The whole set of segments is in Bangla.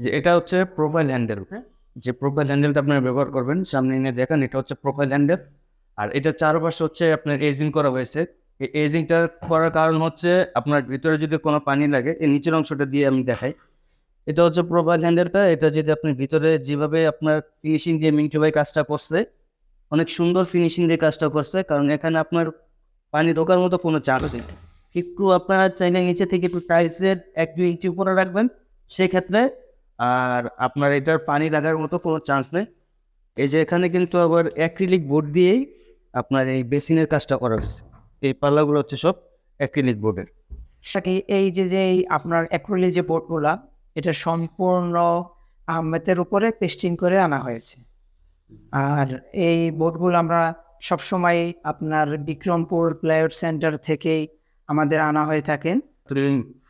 যে এটা হচ্ছে প্রোফাইল হ্যান্ডেল। যে প্রোফাইল হ্যান্ডেলটা আপনারা ব্যবহার করবেন সামনে এনে দেখেন এটা হচ্ছে প্রোফাইল হ্যান্ডেল। আর এটা চারপাশে হচ্ছে আপনার এজিং করা হয়েছে। এই এজিংটা করার কারণ হচ্ছে আপনার ভিতরে যদি কোনো পানি লাগে এই নিচের অংশটা দিয়ে আমি দেখাই। এটা হচ্ছে প্রোফাইল হ্যান্ডেলটা। এটা যদি আপনি ভিতরে যেভাবে আপনার ফিনিশিং দিয়ে মিন্টু ভাই কাজটা করছে অনেক সুন্দর ফিনিশিং দিয়ে কাজটা করছে কারণ এখানে আপনার পানি ঢোকার মতো কোনো চান্স নেই একটু আপনারা চাইলে নিচে থেকে একটু টাইলসের এক দুই ইঞ্চি উপরে রাখবেন। সেক্ষেত্রে আর আপনার এটার পানি লাগার মতো কোনো চান্স নেই। এই যে এখানে কিন্তু আবার অ্যাক্রিলিক বোর্ড দিয়েই আপনার এই বেসিনের কাজটা করা হয়েছে। এই পাল্লাগুলো হচ্ছে সব অ্যাক্রিলিক বোর্ডের সাথে এই যে যে আপনার অ্যাক্রিলিক যে বোর্ডগুলা এটা সম্পূর্ণ আহমেদের উপরে পেস্টিং করে আনা হয়েছে। আর এই বোর্ডগুলো আমরা সবসময় আপনার বিক্রমপুর প্লেয়ার সেন্টার থেকেই আমাদের আনা হয়ে থাকেন।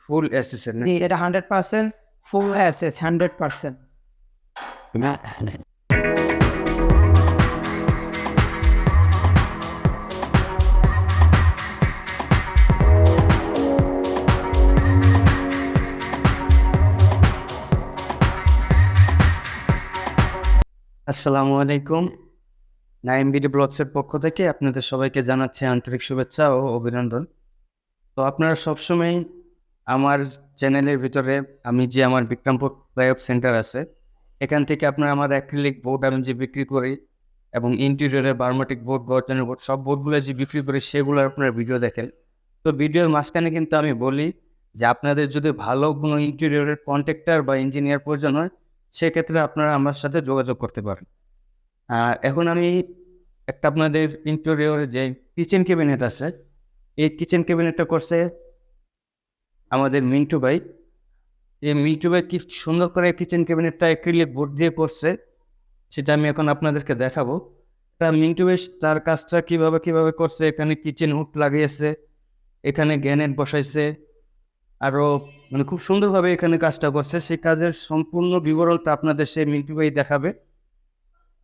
ফুল অ্যাসিসেন্ট জি এটা hundred percent full assess hundred percent আসসালামু আলাইকুম। নাইম বিডি ব্লগসের পক্ষ থেকে আপনাদের সবাইকে জানাচ্ছি আন্তরিক শুভেচ্ছা ও অভিনন্দন। তো আপনারা সবসময় আমার চ্যানেলের ভিতরে আমি যে আমার বিক্রমপুর প্লাইঅফ সেন্টার আছে, এখান থেকে আপনার আমার অ্যাক্রিলিক বোর্ড আমি যে বিক্রি করি এবং ইন্টেরিয়রের বার্মাটিক বোর্ড গর্জনের বোর্ড সব বোর্ডগুলো যে বিক্রি করি সেগুলোর আপনারা ভিডিও দেখেন। তো ভিডিওর মাঝখানে কিন্তু আমি বলি যে আপনাদের যদি ভালো কোনো ইন্টেরিয়রের কন্ট্রাক্টর বা ইঞ্জিনিয়ার প্রয়োজন হয়, সেক্ষেত্রে আপনারা আমার সাথে যোগাযোগ করতে পারেন। আর এখন আমি একটা আপনাদের ইন্টেরিয়র যে কিচেন ক্যাবিনেট আছে, এই কিচেন ক্যাবিনেটটা করছে আমাদের মিন্টু ভাই। এই মিন্টু ভাই কি সুন্দর করে কিচেন ক্যাবিনেটটা অ্যাক্রিলিক বোর্ড দিয়ে করছে, সেটা আমি এখন আপনাদেরকে দেখাবো। তা মিন্টু ভাই তার কাজটা কীভাবে কীভাবে করছে, এখানে কিচেন হুড লাগিয়েছে, এখানে গ্যানেট বসাইছে আরও মানে খুব সুন্দরভাবে এখানে কাজটা করছে। সেই কাজের সম্পূর্ণ বিবরণটা আপনাদের সেই মিন্টু ভাই দেখাবে।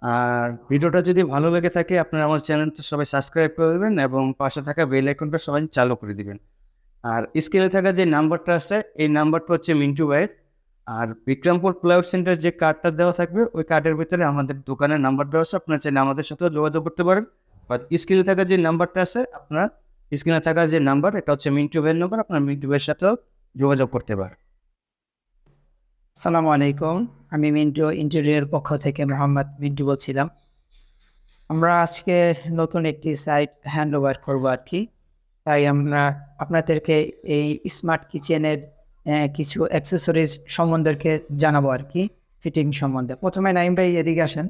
আর ভিডিওটা যদি ভালো লেগে থাকে, আপনারা আমার চ্যানেলটা সবাই সাবস্ক্রাইব করে দেবেন এবং পাশে থাকা বেল আইকনটা সবাই চালু করে দিবেন। আর স্কেলে থাকা যে নাম্বারটা আছে, এই নাম্বারটা হচ্ছে মিন্টু ভাইয়ের আর বিক্রমপুর প্লাউড সেন্টার যে কার্ডটা দেওয়া থাকবে, ওই কার্ডের ভিতরে আমাদের দোকানের নাম্বার দেওয়া আছে, আপনারা চাইলে আমাদের সাথেও যোগাযোগ করতে পারেন। বা স্ক্রিনে থাকা যে নাম্বারটা আছে, আপনারা স্ক্রিনে থাকার যে নাম্বার এটা হচ্ছে মিন্টু ভাইয়ের নাম্বার আপনার মিন্টু ভাইয়ের সাথেও যোগাযোগ করতে পারেন। আসসালামু আলাইকুম, আমি মিন্টু ইন্টেরিয়র পক্ষ থেকে মোহাম্মদ মিন্টু বলছিলাম। আমরা আজকে নতুন একটি সাইট হ্যান্ড ওভার করব আর কি। তাই আমরা আপনাদেরকে এই স্মার্ট কিচেনের কিছু অ্যাক্সেসরিজ সম্বন্ধে জানাব আর কি ফিটিং সম্বন্ধে। প্রথমে নাইম ভাই, এদিকে আসেন।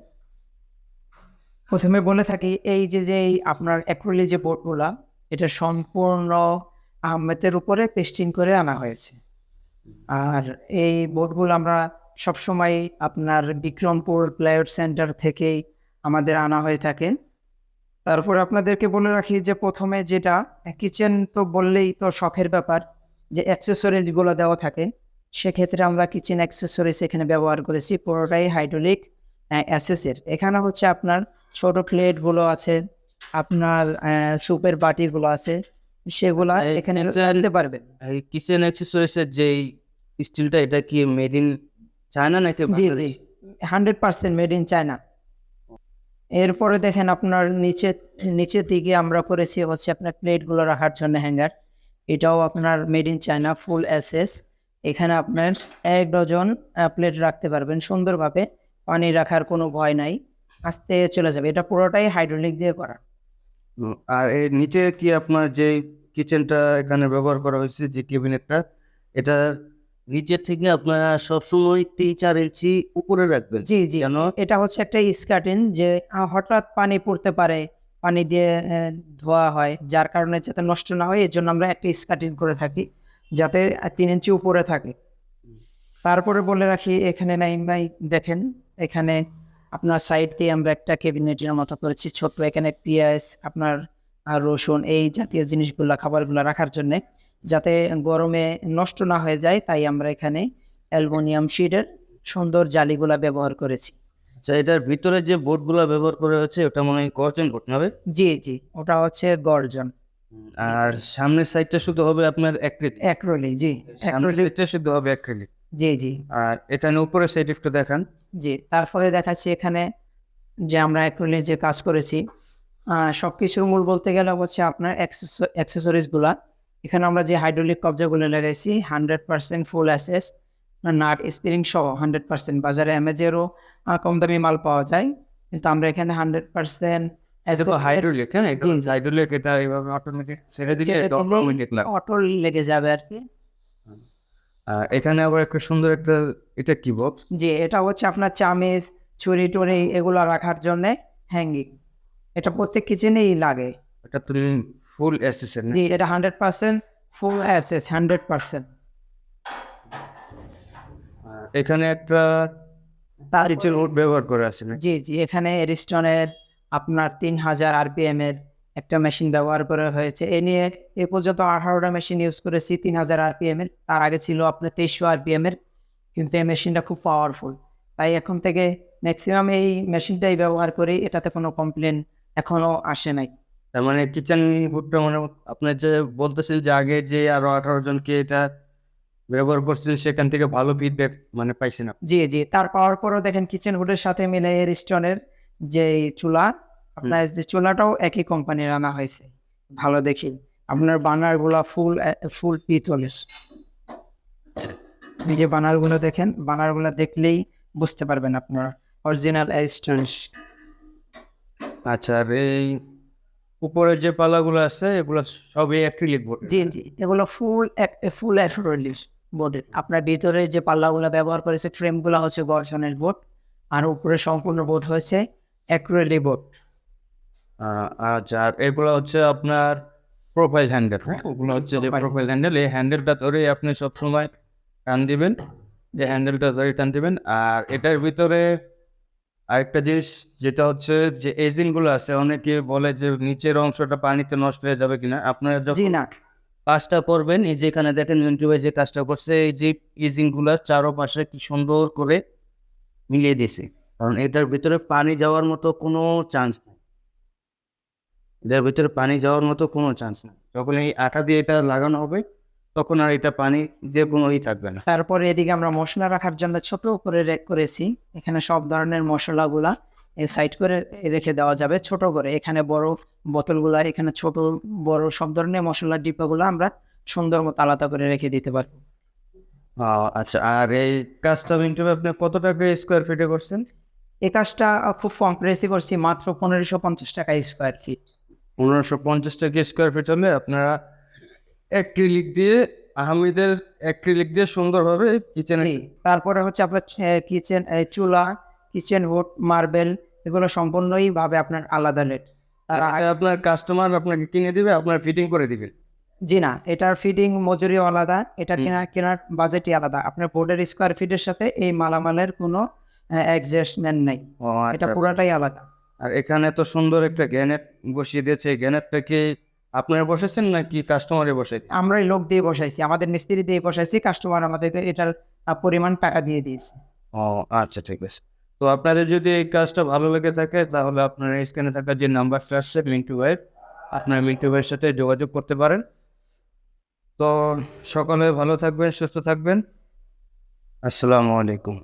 প্রথমে বলে থাকি, এই যে যে আপনার অ্যাক্রিলিক যে বোর্ডগুলা এটা সম্পূর্ণ আহমেদের উপরে পেস্টিং করে আনা হয়েছে। আর এই বোর্ডগুলো আমরা সবসময় আপনার বিক্রমপুর প্লেয়ার সেন্টার থেকেই আমাদের আনা হয়ে থাকে। তারপর আপনাদেরকে বলে রাখি যে প্রথমে যেটা কিচেন তো বললেই তো শখের ব্যাপার যে অ্যাক্সেসরিজগুলো দেওয়া থাকে সেক্ষেত্রে আমরা কিচেন অ্যাক্সেসরিজ এখানে ব্যবহার করেছি পুরোটাই হাইড্রোলিক অ্যাসেসের এখানে হচ্ছে আপনার ছোট প্লেটগুলো আছে আপনার সুপের বাটিগুলো আছে সেগুলা এখানে kitchen- আনতে পারবেন। এই কিচেন অ্যাক্সেসরিজের যে স্টিলটা এটা কি মেড ইন চায়না নাকি জি? জি। Hundred percent made in China এরপরে দেখেন আপনার নিচে, নিচের দিকে আমরা করেছি হচ্ছে আপনার প্লেটগুলো রাখার জন্য হ্যাঙ্গার। এটাও আপনার made in China, full SS এখানে আপনার এক ডজন প্লেট রাখতে পারবেন সুন্দরভাবে। পানি রাখার কোনো ভয় নাই। আস্তে চলে যাবে। এটা পুরোটাই হাইড্রোলিক দিয়ে করা। আর এর নিচে কি আপনার যে কিচেনটা এখানে ব্যবহার করা হয়েছে, যে ক্যাবিনেটটা এটা নিচে থেকে আপনারা সবসময় তিন চার ইঞ্চি উপরে রাখবেন। জি জি। কেন? এটা হচ্ছে একটা স্কার্টিন যে হঠাৎ পানি পড়তে পারে পানি দিয়ে ধোয়া হয় যার কারণে যাতে নষ্ট না হয় এর জন্য আমরা একটা স্কার্টিন করে থাকি যাতে তিন ইঞ্চি উপরে থাকে। তারপরে বলে রাখি এখানে নাইন ভাই দেখেন এখানে আপনার সাইড দিয়ে আমরা একটা ক্যাবিনেটের মতো করেছি ছোট্ট এখানে পেঁয়াজ আপনার রসুন এই জাতীয় জিনিসগুলো খাবারগুলো রাখার জন্য। যাতে গরমে নষ্ট না হয়ে যায় তাই আমরা এখানে অ্যালুমিনিয়াম শিটের সুন্দর জালিগুলা ব্যবহার করেছি। আচ্ছা এটার ভিতরে যে বোর্ডগুলো ব্যবহার করা হয়েছে ওটা মনে হয় গর্জন বোর্ড হবে জি জি ওটা হচ্ছে গর্জন। আর সামনের সাইডটা শুধু হবে আপনার অ্যাক্রিলিক? অ্যাক্রোলি জি সামনের সাইডটা শুধু হবে অ্যাক্রিলিক? জি জি। আর এখানে উপরে সাইড একটু দেখান। জি তারপরে দেখাচ্ছি এখানে যে আমরা অ্যাক্রিলিক যে কাজ করেছি সব কিছুর মূল বলতে গেলে হচ্ছে আপনার অ্যাক্সেসরিজগুলা এখানে আমরা যে হাইড্রোলিক কবজাগুলো লাগাইছি hundred percent full access nut spring সহ হান্ড্রেড পার্সেন্ট বাজারে অ্যামেজেরও কম দামি মাল পাওয়া যায়। কিন্তু আমরা এখানে হান্ড্রেড পার্সেন্ট এটা হাইড্রোলিক হ্যাঁ? এটা জি, জি। হাইড্রোলিক এটা এইভাবে অটোমেটিক ছেড়ে দিলে ছেড়ে এটা দিলেই অটোমেটিক লাগে অটো লেগে যাবে আর কি। এখানে আবার একটা সুন্দর একটা এটা কি বক্স যে এটা হচ্ছে আপনার চামিজ ছুরি টুরি এগুলো রাখার জন্য হ্যাঙ্গিং এটা প্রত্যেক কিচেনেই লাগে। এটা তুমি ফুল অ্যাসেসের জি এটা hundred percent full access hundred percent এখানে একটা কিচেন উড ব্যবহার করে আছে জি জি এখানে এরিস্টনের আপনার তিন হাজার আরপিএম এর একটা মেশিন ব্যবহার করা হয়েছে। এ নিয়ে এ পর্যন্ত আঠারোটা মেশিন ইউজ করেছি তিন হাজার আরপিএম এর। তার আগে ছিল আপনার তেইশশো আরপিএম এর কিন্তু এই মেশিনটা খুব পাওয়ারফুল তাই এখন থেকে ম্যাক্সিমাম এই মেশিনটাই ব্যবহার করি এটাতে কোনো কমপ্লেন এখনও আসে নাই। তার মানে কিচেন উডটা মানে আপনার যে বলতেছেন যে আগে যে আরও আঠারো জনকে এটা ব্যবহার করছেন সেখান থেকে ভালো ফিডব্যাক মানে পাইছেন আপনি। জি জি। তার পাওয়ার পরও দেখেন কিচেন হুডের সাথে মিলে এরিস্টনের যে চুলা আপনার যে চুলাটাও একই কোম্পানির আনা হয়েছে। ভালো দেখি। আপনার বানারগুলা ফুল ফুল পিতলের। এই যে বানারগুলো দেখেন বানারগুলো দেখলেই বুঝতে পারবেন আপনার। অরিজিনাল এরিস্টন আচ্ছা আর এই উপরের যে পালাগুলো আছে এগুলো সবই অ্যাক্রিলিক বোর্ড জি জি এগুলো ফুল ফুল অ্যাফ্রোলিশ বোর্ডের। আপনার ভিতরে যে পাল্লাগুলো ব্যবহার করেছে ফ্রেমগুলো হচ্ছে গর্জনের বোর্ড আর উপরে সম্পূর্ণ বোর্ড হয়েছে অ্যাক্রোলি বোর্ড। আচ্ছা আর এগুলো হচ্ছে আপনার প্রোফাইল হ্যান্ডেল ওগুলো হচ্ছে যে প্রোফাইল হ্যান্ডেল এই হ্যান্ডেলটা ধরে আপনি সবসময় টান দিবেন। যে হ্যান্ডেলটা ধরে টান দিবেন আর এটার ভিতরে আরেকটা জিনিস যেটা হচ্ছে যে এজিনগুলো আছে অনেকে বলে যে নিচের অংশটা পানিতে নষ্ট হয়ে যাবে কিনা। আপনারা জি যখন না। কাজটা করবেন এই যে এখানে দেখেন মিন্টু ভাই যে কাজটা করছে এই যে ইজিংগুলার চারোপাশে কি সুন্দর করে মিলিয়ে দিয়েছে। কারণ এটার ভিতরে পানি যাওয়ার মতো কোনো চান্স নেই। এটার ভিতরে পানি যাওয়ার মতো কোনো চান্স নেই। যখন এই আটা দিয়ে এটা লাগানো হবে তখন আর এটা পানি যে কোনো ই থাকবে না। তারপরে এদিকে আমরা মশলা রাখার জন্য ছোট করে রেক করেছি। এখানে সব ধরনের মশলাগুলা সাইড করে রেখে দেওয়া যাবে ছোট করে। এখানে বড় বোতলগুলা এখানে ছোট বড় সব ধরনের মশলার ডিব্বাগুলো আমরা সুন্দর মতো আলাদা করে রেখে দিতে পারব। আচ্ছা আর এই কাজটা মিন্টু ভাই আপনি কত টাকা স্কোয়ার ফিটে করছেন? এই কাজটা খুব কম প্রেসি করছি মাত্র পনেরোশো পঞ্চাশ টাকা স্কোয়ার ফিট পনেরোশো পঞ্চাশ টাকা স্কোয়ার ফিট হলে আপনারা অ্যাক্রিলিক দিয়ে আহমেদের অ্যাক্রিলিক দিয়ে সুন্দরভাবে কিচেনে তারপরে হচ্ছে আপনার কিচেন চুলা কিচেন হুড মার্বেল এগুলো সম্পূর্ণই ভাবে আপনার আলাদা রেট আর আপনার কাস্টমার আপনাকে কিনে দিবে আপনার ফিটিং করে দিবেন জি না এটার ফিটিং মজুরি আলাদা এটা। কেনার কেনার বাজেটই আলাদা। আপনার বোর্ডের স্কোয়ার ফিটের সাথে এই মালামালের কোনো অ্যাডজাস্টমেন্ট নেই। এটা আচ্ছা পুরাটাই আলাদা। আর এখানে তো সুন্দর একটা গ্যানেট বসিয়ে দিয়েছে গ্যানেটটা কি আপনারা বসেছেন নাকি কাস্টমারে বসে আমরাই লোক দিয়ে বসাইছি আমাদের মিস্ত্রি দিয়ে বসাইছি কাস্টমার আমাদেরকে এটার পরিমাণ টাকা দিয়ে দিয়েছে। ও আচ্ছা ঠিক আছে। তো আপনাদের যদি এই কাজটা ভালো লেগে থাকে তাহলে আপনারা স্ক্রিনে থাকা যে নাম্বারটা আসছে মিন্টু ভাইয়ের আপনারা মিন্টু ভাইয়ের সাথে যোগাযোগ করতে পারেন। তো সকলে ভালো থাকবেন সুস্থ থাকবেন। আসসালামু আলাইকুম।